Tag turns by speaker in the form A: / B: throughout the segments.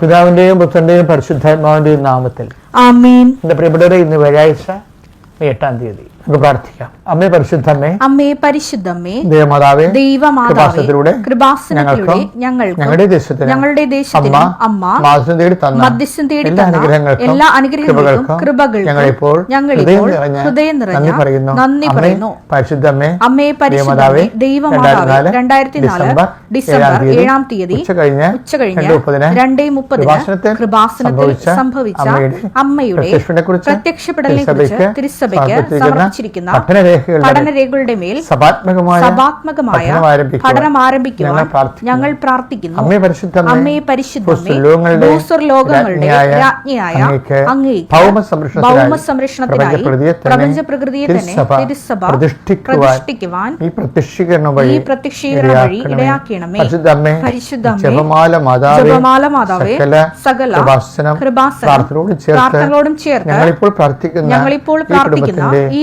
A: പിതാവിന്റെയും പുത്രന്റെയും പരിശുദ്ധാത്മാവിന്റെയും നാമത്തിൽ
B: ആമേൻ.
A: എന്റെ പ്രിയപ്പെട്ടവരെ ഇന്ന് വ്യാഴാഴ്ച എട്ടാം തീയതി. നമുക്ക് പ്രാർത്ഥിക്കാം. അമ്മേ പരിശുദ്ധമ്മേ
B: അമ്മേ പരിശുദ്ധമ്മേ
A: ദേവമാതാവേ
B: ദൈവമാതാവേ
A: കൃപാസനത്തിലൂടെ
B: ഞങ്ങൾക്ക്
A: ഞങ്ങളുടെ ദേശത്തിന്
B: ഞങ്ങളുടെ ദേശത്തിന് അമ്മ
A: തേടി തന്ന
B: മധ്യസ്ഥം തേടി
A: എല്ലാ
B: തന്ന എല്ലാ അനുഗ്രഹങ്ങൾക്കും
A: കൃപകൾക്കും ഞങ്ങളിപ്പോൾ
B: ഞങ്ങളിപ്പോൾ
A: ഹൃദയം നിറഞ്ഞ പറയുന്നു.
B: നന്ദി പറയുന്നു.
A: പരിശുദ്ധമ്മേ
B: അമ്മേ പരിശുദ്ധമേ ദൈവമാതാവേ രണ്ടായിരത്തി നാല്
A: ഡിസംബർ
B: ഏഴാം തീയതി
A: ഉച്ച കഴിഞ്ഞ്
B: ഉച്ച കഴിഞ്ഞ്
A: രണ്ട് മുപ്പതിന് കൃപാസനത്തിൽ സംഭവിച്ച അമ്മയുടെ
B: പ്രത്യക്ഷപ്പെടലിനെ കുറിച്ച്
A: തിരുസഭയ്ക്ക് സമർപ്പിച്ചിരിക്കുന്ന പഠനരേഖകളുടെ
B: മേൽ
A: സഭാത്മകമായ പഠനം ആരംഭിക്കുവാൻ ഞങ്ങൾ പ്രാർത്ഥിക്കുന്നു.
B: അമ്മയെ പരിശുദ്ധ
A: അമ്മേ പരിശുദ്ധമേ ഭൂസ്വർലോകങ്ങളുടെ രാജ്ഞിയായ അങ്ങേക്ക് ഭൗമ സംരക്ഷണത്തിനായി
B: പ്രപഞ്ച പ്രകൃതിയെ തന്നെ
A: തിരുസഭ പ്രതിഷ്ഠിക്കുവാൻ ഈ പ്രത്യക്ഷീകരണം വഴി
B: പ്രത്യക്ഷീകരണം വഴി ഇടയാക്കണമേ
A: പരിശുദ്ധമ്മേ ജപമാല മാതാവേ
B: ജപമാല മാതാവേ
A: സകല കൃപാസനം പ്രാർത്ഥനയോടും ചേർത്ത് ഞങ്ങളിപ്പോൾ പ്രാർത്ഥിക്കുന്ന
B: ഞങ്ങളിപ്പോൾ പ്രാർത്ഥിക്കുന്ന ഈ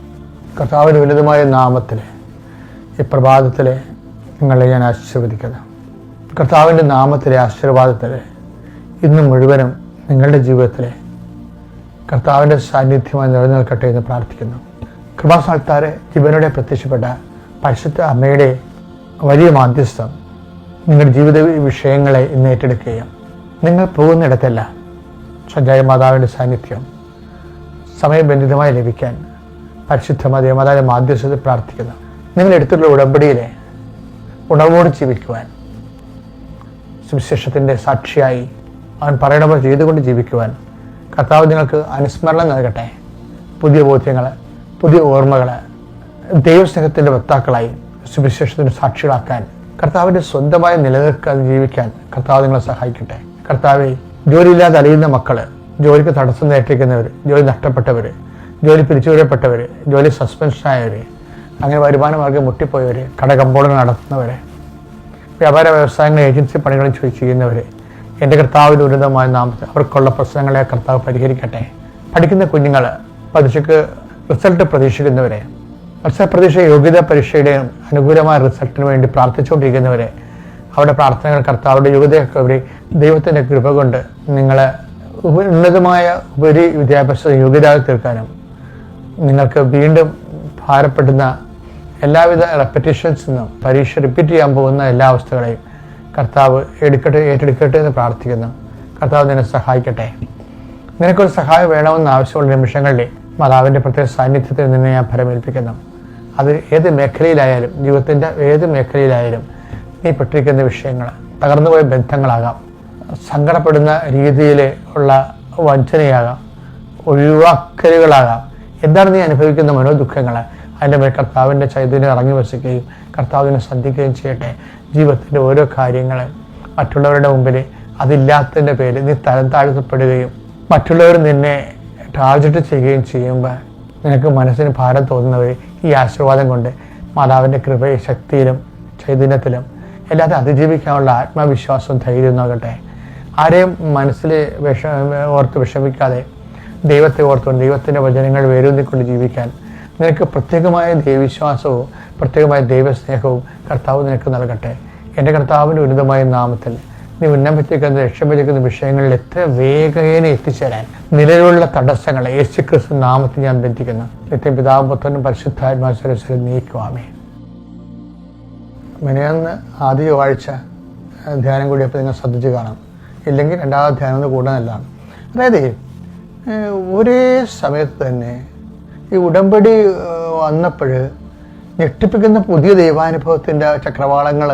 A: കർത്താവിന്റെ ഉന്നതമായ നാമത്തിൽ ഈ പ്രഭാതത്തിൽ നിങ്ങളെ ഞാൻ ആശീർവദിക്കുന്നു കർത്താവിന്റെ നാമത്തിലെ ആശീർവാദത്തിൽ ഇന്ന് മുഴുവനും നിങ്ങളുടെ ജീവിതത്തിൽ കർത്താവിന്റെ സാന്നിധ്യമായി നിലനിൽക്കട്ടെ എന്ന് പ്രാർത്ഥിക്കുന്നു. കൃപാസാൽത്താരെ ജീവനോടെ പ്രത്യക്ഷപ്പെട്ട പരിശുദ്ധ അമ്മയുടെ വലിയ മാധ്യസ്ഥം നിങ്ങളുടെ ജീവിത വിഷയങ്ങളെ ഇന്ന് ഏറ്റെടുക്കുകയും നിങ്ങൾ പോകുന്നിടത്തല്ല സഞ്ജയ മാതാവിന്റെ സാന്നിധ്യം സമയബന്ധിതമായി ലഭിക്കാൻ പരിശുദ്ധ മതമാതാവിന്റെ മാധ്യസ്ഥത പ്രാർത്ഥിക്കുന്നു നിങ്ങൾ ഉടമ്പടിയിലെ ഉണർവോട് ജീവിക്കുവാൻ സുവിശേഷത്തിന്റെ സാക്ഷിയായി അവൻ പറയണ പോലെ ചെയ്തുകൊണ്ട് ജീവിക്കുവാൻ കർത്താവ് നിങ്ങൾക്ക് അനുസ്മരണം നൽകട്ടെ. പുതിയ ബോധ്യങ്ങൾ പുതിയ ഓർമ്മകൾ ദൈവസ്നേഹത്തിന്റെ വക്താക്കളായി സുവിശേഷത്തിന് സാക്ഷികളാക്കാൻ കർത്താവിന്റെ സ്വന്തമായി നിലനിൽക്കാൻ ജീവിക്കാൻ കർത്താവ് നിങ്ങളെ സഹായിക്കട്ടെ. കർത്താവെ ജോലിയില്ലാതെ അറിയുന്ന മക്കൾ ജോലിക്ക് തടസ്സം നേട്ടിരിക്കുന്നവർ ജോലി നഷ്ടപ്പെട്ടവർ ജോലി പിരിച്ചുവിടപ്പെട്ടവർ ജോലി സസ്പെൻഷനായവർ അങ്ങനെ വരുമാന മാർഗം മുട്ടിപ്പോയവർ കടകമ്പോളങ്ങൾ നടത്തുന്നവർ വ്യാപാര വ്യവസായങ്ങൾ ഏജൻസി ചോദിച്ച് ചെയ്യുന്നവർ എന്റെ കർത്താവ് ദുരിതമായ നാമത്തിൽ അവർക്കുള്ള പ്രശ്നങ്ങളെ കർത്താവ് പരിഹരിക്കട്ടെ. പഠിക്കുന്ന കുഞ്ഞുങ്ങൾ പരീക്ഷയ്ക്ക് റിസൾട്ട് പ്രതീക്ഷിക്കുന്നവരെ മത്സരപ്രതീക്ഷ യോഗ്യതാ പരീക്ഷയുടെയും അനുകൂലമായ റിസൾട്ടിന് വേണ്ടി പ്രാർത്ഥിച്ചുകൊണ്ടിരിക്കുന്നവരെ അവരുടെ പ്രാർത്ഥനകൾ കർത്താവിന്റെ യോഗ്യതയൊക്കെ അവർ ദൈവത്തിന്റെ കൃപ കൊണ്ട് നിങ്ങളെ ഉന്നതമായ ഉപരി വിദ്യാഭ്യാസ യോഗ്യത തീർക്കാനും നിങ്ങൾക്ക് വീണ്ടും ഭാരപ്പെടുന്ന എല്ലാവിധ റെപ്പറ്റീഷൻസ് നിന്നും പരീക്ഷ റിപ്പീറ്റ് ചെയ്യാൻ പോകുന്ന എല്ലാ അവസ്ഥകളെയും കർത്താവ് എടുക്കട്ടെ ഏറ്റെടുക്കട്ടെ എന്ന് പ്രാർത്ഥിക്കുന്നു. കർത്താവ് നിന്നെ സഹായിക്കട്ടെ. നിനക്കൊരു സഹായം വേണമെന്ന് ആവശ്യമുള്ള നിമിഷങ്ങളിൽ മാതാവിന്റെ പ്രത്യേക സാന്നിധ്യത്തിൽ നിന്നെ ഞാൻ ഫലമേൽപ്പിക്കുന്നു അത് ഏത് മേഖലയിലായാലും ജീവിതത്തിന്റെ ഏത് മേഖലയിലായാലും നീ പെട്ടിരിക്കുന്ന വിഷയങ്ങൾ തകർന്നുപോയ ബന്ധങ്ങളാകാം സങ്കടപ്പെടുന്ന രീതിയിൽ ഉള്ള വഞ്ചനയാകാം ഒഴിവാക്കലുകളാകാം എന്താണ് നീ അനുഭവിക്കുന്ന മനോദുഃഖങ്ങൾ? അതിന്റെ മേൽ കർത്താവിന്റെ ചൈതന്യം ഇറങ്ങി വസിക്കുകയും കർത്താവിനെ ശ്രദ്ധിക്കുകയും ചെയ്യട്ടെ. ജീവിതത്തിന്റെ ഓരോ കാര്യങ്ങൾ മറ്റുള്ളവരുടെ മുമ്പിൽ അതില്ലാത്തതിന്റെ പേര് നീ തരം താഴ്ത്തപ്പെടുകയും മറ്റുള്ളവർ നിന്നെ ടാർജറ്റ് ചെയ്യുകയും ചെയ്യുമ്പോൾ നിനക്ക് മനസ്സിന് ഭാരം തോന്നുന്നവർ ഈ ആശീർവാദം കൊണ്ട് മാതാവിന്റെ കൃപയും ശക്തിയിലും ചൈതന്യത്തിലും എല്ലാത്തിനും അതിജീവിക്കാനുള്ള ആത്മവിശ്വാസവും ധൈര്യം നോക്കട്ടെ ആരെയും മനസ്സിൽ വിഷ ഓർത്ത് വിഷമിക്കാതെ ദൈവത്തെ ഓർത്തുകൊണ്ട് ദൈവത്തിന്റെ വചനങ്ങൾ വേരൂന്നിക്കൊണ്ട് ജീവിക്കാൻ നിനക്ക് പ്രത്യേകമായ ദൈവവിശ്വാസവും പ്രത്യേകമായ ദൈവസ്നേഹവും കർത്താവ് നിനക്ക് നൽകട്ടെ. എന്റെ കർത്താവിന്റെ ഉന്നതമായ നാമത്തിൽ നീ ഉന്നമിച്ചിരിക്കുന്ന രക്ഷപ്പെട്ടിരിക്കുന്ന വിഷയങ്ങളിൽ എത്ര വേഗേന എത്തിച്ചേരാൻ നിലവിലുള്ള തടസ്സങ്ങളെ യേശു ക്രിസ്തു നാമത്തിൽ ഞാൻ ബന്ധിക്കുന്നു. നിത്യം പിതാവും പുത്രനും പരിശുദ്ധാത്മാശ്വരം നീക്കുവാമേ മിനിയാന്ന് ആദ്യ ചൊവ്വാഴ്ച ധ്യാനം കൂടിയപ്പോൾ നിങ്ങൾ ശ്രദ്ധിച്ച് കാണാം. ഇല്ലെങ്കിൽ രണ്ടാമത് ധ്യാനം കൂടാൻ നല്ലതാണ് അതായത് ഒരേ സമയത്ത് തന്നെ ഈ ഉടമ്പടി വന്നപ്പോൾ ഞെട്ടിപ്പിക്കുന്ന പുതിയ ദൈവാനുഭവത്തിന്റെ ചക്രവാളങ്ങൾ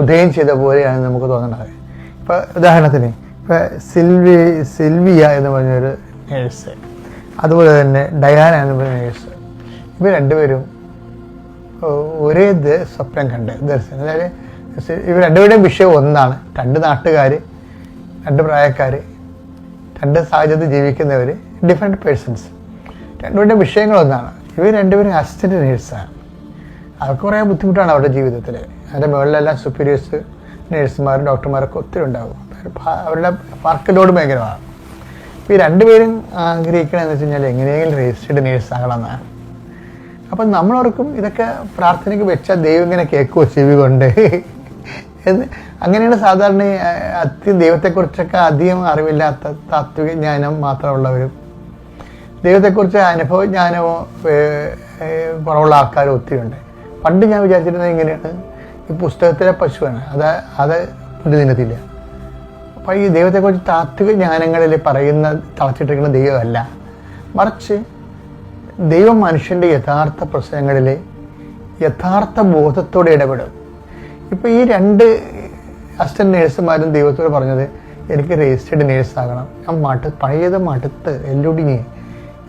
A: ഉദയം ചെയ്ത പോലെയാണ് നമുക്ക് തോന്നുന്നത് ഇപ്പോൾ ഉദാഹരണത്തിന് ഇപ്പോൾ സിൽവി സിൽവിയ എന്ന് പറഞ്ഞൊരു നേഴ്സ് അതുപോലെ തന്നെ ഡയാന എന്ന് പറഞ്ഞ നേഴ്സ് ഇവർ രണ്ടുപേരും ഒരേ സ്വപ്നം കണ്ട് ദർശനം. അതായത് ഇവർ രണ്ടുപേരുടെയും വിഷയം ഒന്നാണ്. രണ്ട് നാട്ടുകാർ രണ്ട് പ്രായക്കാർ രണ്ട് സാഹചര്യത്തിൽ ജീവിക്കുന്നവർ ഡിഫറെന്റ് പേഴ്സൺസ് രണ്ടുപേരുടെ വിഷയങ്ങളൊന്നാണ്. ഇവർ രണ്ടുപേരും അസിസ്റ്റന്റ് നേഴ്സാണ് അവർക്ക് കുറേ ബുദ്ധിമുട്ടാണ് അവരുടെ ജീവിതത്തിൽ അതിന്റെ മുകളിലെല്ലാം സുപ്പീരിയേഴ്സ് നേഴ്സുമാരും ഡോക്ടർമാരൊക്കെ ഒത്തിരി ഉണ്ടാകും അവർ അവരുടെ വർക്ക് ലോഡ് ഭയങ്കരമാണ്. അപ്പോൾ ഈ രണ്ടുപേരും ആഗ്രഹിക്കണമെന്ന് വെച്ച് കഴിഞ്ഞാൽ എങ്ങനെയെങ്കിലും രജിസ്റ്റേഡ് നേഴ്സ് ആകണമെന്നാണ്. അപ്പം നമ്മളവർക്കും ഇതൊക്കെ പ്രാർത്ഥനയ്ക്ക് വെച്ചാൽ ദൈവം ഇങ്ങനെ കേൾക്കുമോ ചെവി കൊണ്ട്? എന്ന് അങ്ങനെയാണ് സാധാരണ അതി ദൈവത്തെക്കുറിച്ചൊക്കെ അധികം അറിവില്ലാത്ത താത്വിക ജ്ഞാനം മാത്രമുള്ളവരും. ദൈവത്തെക്കുറിച്ച് അനുഭവജ്ഞാനമോ കുറവുള്ള ആൾക്കാരും ഒത്തിരി ഉണ്ട്. പണ്ട് ഞാൻ വിചാരിച്ചിരുന്നത് എങ്ങനെയാണ് ഈ പുസ്തകത്തിലെ പശുവാണ്. അത് അത് പുതുദിനത്തില്ല അപ്പോൾ ഈ ദൈവത്തെക്കുറിച്ച് താത്വിക ജ്ഞാനങ്ങളിൽ പറയുന്ന തളച്ചിട്ടിരിക്കുന്ന ദൈവമല്ല. മറിച്ച് ദൈവം മനുഷ്യന്റെ യഥാർത്ഥ പ്രശ്നങ്ങളിൽ യഥാർത്ഥ ബോധത്തോടെ ഇടപെടും. ഇപ്പോൾ ഈ രണ്ട് അസിസ്റ്റന്റ് നേഴ്സുമാരും ദൈവത്തോട് പറഞ്ഞത് എനിക്ക് രജിസ്റ്റേഡ് നേഴ്സ് ആകണം ഞാൻ മടു പഴയത് മടുത്ത് എല്ലൊടിങ്ങി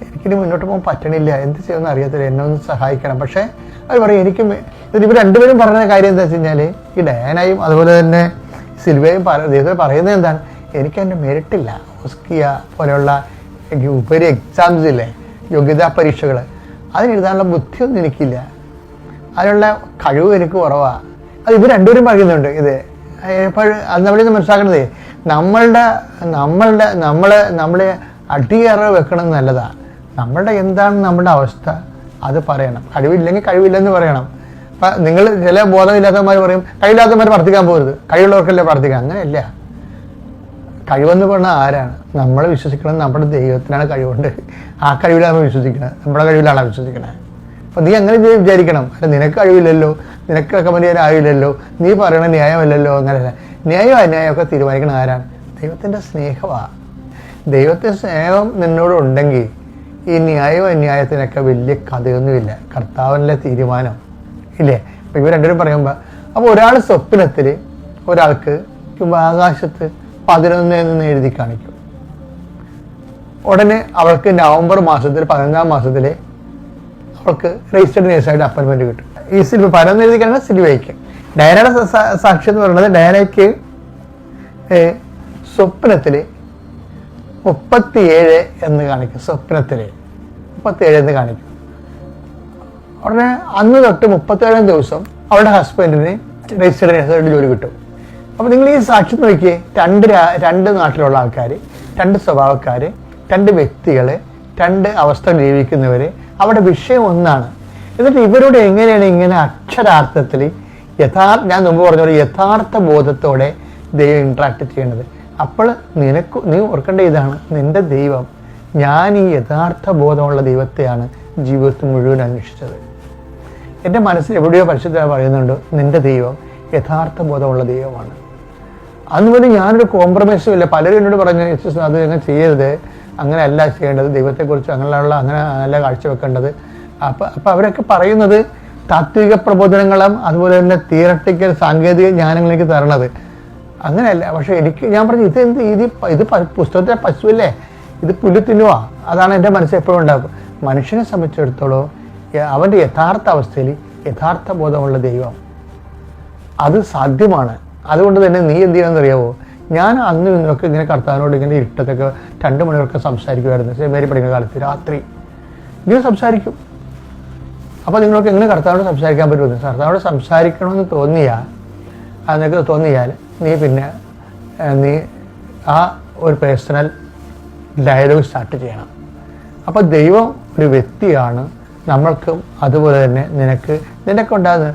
A: എനിക്കിനി മുന്നോട്ട് പോകാൻ പറ്റണില്ല. എന്ത് ചെയ്യുമെന്ന് അറിയത്തില്ല എന്നെ ഒന്ന് സഹായിക്കണം. പക്ഷേ അവർ പറയും എനിക്ക് ഇവർ രണ്ടുപേരും പറഞ്ഞ കാര്യം എന്താ വെച്ച് കഴിഞ്ഞാൽ ഈ ഡയാനയും അതുപോലെ തന്നെ സിൽവയും ദൈവത്തോട് പറയുന്നത് എന്താണ്? എനിക്ക് എന്റെ മെറിറ്റില്ല. ഒസ്കിയ പോലെയുള്ള ഉപരി എക്സാംസ് ഇല്ലേ യോഗ്യതാ പരീക്ഷകൾ അതിനെഴുതാനുള്ള ബുദ്ധിയൊന്നും എനിക്കില്ല. അതിനുള്ള കഴിവ് എനിക്ക് കുറവാണ് അത് ഇവർ രണ്ടുപേരും പറയുന്നുണ്ട് ഇത്. അപ്പോൾ അത് നമ്മളിന്ന് മനസ്സിലാക്കണത് നമ്മളുടെ നമ്മളുടെ നമ്മളെ നമ്മളെ അടിയേറെ വെക്കണം നല്ലതാണ് നമ്മളുടെ എന്താണ് നമ്മുടെ അവസ്ഥ? അത് പറയണം. കഴിവില്ലെങ്കിൽ കഴിവില്ലെന്ന് പറയണം. അപ്പം നിങ്ങൾ ചില ബോധമില്ലാത്തവന്മാർ പറയും കഴിവില്ലാത്തവന്മാർ പ്രാർത്ഥിക്കാൻ പോകരുത്. കഴിവുള്ളവർക്കല്ലേ പ്രാർത്ഥിക്കാം അങ്ങനെയല്ല. കഴിവെന്ന് പറഞ്ഞാൽ ആരാണ്? നമ്മൾ വിശ്വസിക്കണം നമ്മുടെ ദൈവത്തിനാണ് കഴിവുണ്ട്. ആ കഴിവിലാണ് വിശ്വസിക്കുന്നത് നമ്മുടെ കഴിവിലാണ് വിശ്വസിക്കുന്നത് അപ്പം നീ അങ്ങനെ വിചാരിക്കണം. അല്ല നിനക്ക് കഴിവില്ലല്ലോ നിനക്ക് റെക്കമെൻഡ് ചെയ്യാൻ ആയില്ലല്ലോ നീ പറയണ ന്യായമല്ലല്ലോ അങ്ങനെയല്ല ന്യായം അന്യായമൊക്കെ തീരുമാനിക്കണം ആരാണ്? ദൈവത്തിന്റെ സ്നേഹമാണ് ദൈവത്തിന്റെ സ്നേഹം നിന്നോട് ഉണ്ടെങ്കിൽ ഈ ന്യായവും അന്യായത്തിനൊക്കെ വലിയ കഥയൊന്നുമില്ല. കർത്താവിന്റെ തീരുമാനം. ഇല്ലേ? അപ്പം ഇവർ രണ്ടുപേരും പറയുമ്പോൾ അപ്പോൾ ഒരാൾ സ്വപ്നത്തിൽ ഒരാൾക്ക് ആകാശത്ത് പതിനൊന്ന് എന്ന് എഴുതി കാണിക്കും. ഉടനെ അവൾക്ക് നവംബർ മാസത്തിൽ പതിനൊന്നാം മാസത്തിൽ അവൾക്ക് രജിസ്റ്റേഡ് നേഴ്സായിട്ട് അപ്പോയിൻമെന്റ് കിട്ടും. ഈ സിൽവ പതിനൊന്ന് എഴുതി കഴിഞ്ഞാൽ സിൽവയ്ക്ക് ഡയനയുടെ സാക്ഷ്യം എന്ന് പറയുന്നത് ഡയനയ്ക്ക് സ്വപ്നത്തിൽ മുപ്പത്തിയേഴ് എന്ന് കാണിക്കും. സ്വപ്നത്തിൽ മുപ്പത്തിയേഴ് എന്ന് കാണിക്കും. ഉടനെ അന്ന് തൊട്ട് മുപ്പത്തേഴാം ദിവസം അവരുടെ ഹസ്ബൻഡിന് രജിസ്റ്റേർഡ് നേഴ്സായിട്ട് ജോലി കിട്ടും. അപ്പോൾ നിങ്ങൾ ഈ സാക്ഷ്യം നോക്കിയേ രണ്ട് രണ്ട് നാട്ടിലുള്ള ആൾക്കാർ രണ്ട് സ്വഭാവക്കാർ രണ്ട് വ്യക്തികൾ രണ്ട് അവസ്ഥ ജീവിക്കുന്നവർ അവിടെ വിഷയം ഒന്നാണ്. എന്നിട്ട് ഇവരോട് എങ്ങനെയാണ് ഇങ്ങനെ അക്ഷരാർത്ഥത്തിൽ യഥാർ ഞാൻ മുമ്പ് പറഞ്ഞ പോലെ യഥാർത്ഥ ബോധത്തോടെ ദൈവം ഇൻട്രാക്ട് ചെയ്യേണ്ടത് അപ്പോൾ നിനക്ക് നീ ഓർക്കേണ്ട ഇതാണ് നിന്റെ ദൈവം ഞാൻ ഈ യഥാർത്ഥ ബോധമുള്ള ദൈവത്തെയാണ് ജീവിതത്തിൽ മുഴുവൻ അന്വേഷിച്ചത്. എന്റെ മനസ്സിൽ എവിടെയോ പരിശുദ്ധ പറയുന്നുണ്ട് നിന്റെ ദൈവം യഥാർത്ഥ ബോധമുള്ള ദൈവമാണ്. അതുപോലെ ഞാനൊരു കോംപ്രമൈസും ഇല്ല. പലരും എന്നോട് പറഞ്ഞു "യേശുസ്, അത് അങ്ങനെ ചെയ്യരുത്. അങ്ങനെ അല്ല ചെയ്യേണ്ടത്. ദൈവത്തെക്കുറിച്ച് അങ്ങനെയുള്ള അങ്ങനെ അല്ല കാഴ്ചവെക്കേണ്ടത്. അപ്പം അപ്പം അവരൊക്കെ പറയുന്നത് താത്വിക പ്രബോധനങ്ങളും അതുപോലെ തന്നെ തിയറട്ടിക്കൽ സാങ്കേതിക ജ്ഞാനങ്ങളിലേക്ക് തരണത്. അങ്ങനെയല്ല. പക്ഷെ എനിക്ക് ഞാൻ പറഞ്ഞു ഇത് എന്ത് ഇത് ഇത് പുസ്തകത്തിലെ പശുവല്ലേ? ഇത് പുല്ല് തിന്നുക അതാണ് എന്റെ മനസ്സിൽ എപ്പോഴും ഉണ്ടാകും മനുഷ്യനെ സംബന്ധിച്ചിടത്തോളം അവന്റെ യഥാർത്ഥ അവസ്ഥയിൽ യഥാർത്ഥ ബോധമുള്ള ദൈവം. അത് സാധ്യമാണ്. അതുകൊണ്ട് തന്നെ നീ എന്ത് ചെയ്യണമെന്ന് അറിയാവോ ഞാൻ അന്ന് നിന്നൊക്കെ ഇങ്ങനെ കർത്താവിനോട് ഇങ്ങനെ ഇരുട്ടത്തൊക്കെ രണ്ട് മണിയൊക്കെ സംസാരിക്കുമായിരുന്നു. സെമിനാരി പഠിക്കുന്ന കാലത്ത് രാത്രി. ഇങ്ങനെ സംസാരിക്കും. അപ്പോൾ നിങ്ങൾക്ക് എങ്ങനെ കർത്താവിനോട് സംസാരിക്കാൻ പറ്റുമെന്ന് കർത്താവിനോട് സംസാരിക്കണമെന്ന് തോന്നിയാൽ അതിനൊക്കെ തോന്നിയാൽ നീ പിന്നെ നീ ആ ഒരു പേഴ്സണൽ ഡയലോഗ് സ്റ്റാർട്ട് ചെയ്യണം. അപ്പോൾ ദൈവം ഒരു വ്യക്തിയാണ്. നമ്മൾക്കും അതുപോലെ തന്നെ നിനക്ക് നിനക്കുണ്ടാകുന്ന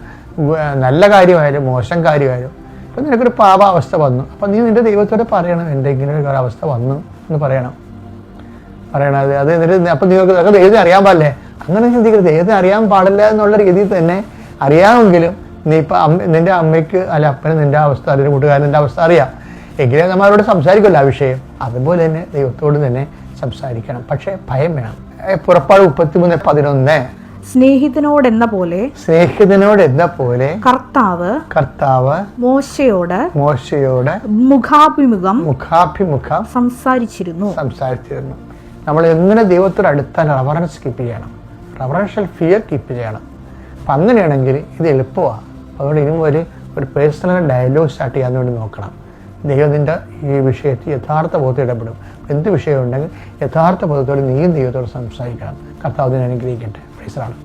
A: നല്ല കാര്യമായാലും മോശം കാര്യമായാലും ഇപ്പം നിനക്കൊരു പാപാവസ്ഥ വന്നു. അപ്പം നീ നിന്റെ ദൈവത്തോട് പറയണം എന്റെ ഇങ്ങനെ ഒരു അവസ്ഥ വന്നു എന്ന് പറയണം. പറയണത് അത് എന്നിട്ട് അപ്പം നിങ്ങൾക്ക് അതൊക്കെ ദൈവത്തെ അറിയാൻ പാടില്ലേ? അങ്ങനെ ചിന്തിക്കരുത്. ദൈവത്തെ അറിയാൻ പാടില്ല എന്നുള്ള രീതിയിൽ തന്നെ അറിയാമെങ്കിലും നീ ഇപ്പം അമ്മ നിന്റെ അമ്മയ്ക്ക് അല്ല അപ്പന് നിന്റെ അവസ്ഥ അല്ലെങ്കിൽ കൂട്ടുകാരൻ നിന്റെ അവസ്ഥ അറിയാം. എങ്കിലും നമ്മൾ അവരോട് സംസാരിക്കില്ല ആ വിഷയം. അതുപോലെ തന്നെ ദൈവത്തോട് തന്നെ സംസാരിക്കണം. പക്ഷേ ഭയം വേണം. പുറപ്പാട് മുപ്പത്തിമൂന്ന് പതിനൊന്ന്.
B: സ്നേഹിതനോടെന്ന പോലെ
A: സ്നേഹിതനോട് എന്ന പോലെ
B: കർത്താവ്
A: കർത്താവ്
B: മോശയോട്
A: മോശയോട്
B: മുഖാഭിമുഖം
A: മുഖാഭിമുഖം
B: സംസാരിച്ചിരുന്നു.
A: സംസാരിച്ചിരുന്നു. നമ്മൾ എങ്ങനെ ദൈവത്തോട് അടുത്താൽ റവറൻസ് കീപ്പ് ചെയ്യണം. റവറൻഷ്യൽ ഫിയർ കീപ്പ് ചെയ്യണം. അപ്പം അങ്ങനെയാണെങ്കിൽ ഇത് എളുപ്പമാണ് അതുകൊണ്ട് ഇനി ഒരു ഒരു പേഴ്സണൽ ഡയലോഗ് സ്റ്റാർട്ട് ചെയ്യാൻ വേണ്ടി നോക്കണം. ദൈവത്തിന്റെ ഈ വിഷയത്തിൽ യഥാർത്ഥ ബോധത്തിൽ ഇടപെടും. എന്ത് വിഷയം ഉണ്ടെങ്കിൽ യഥാർത്ഥ ബോധത്തോടെ നീയും ദൈവത്തോട് സംസാരിക്കണം. കർത്താവ് في حساب العالم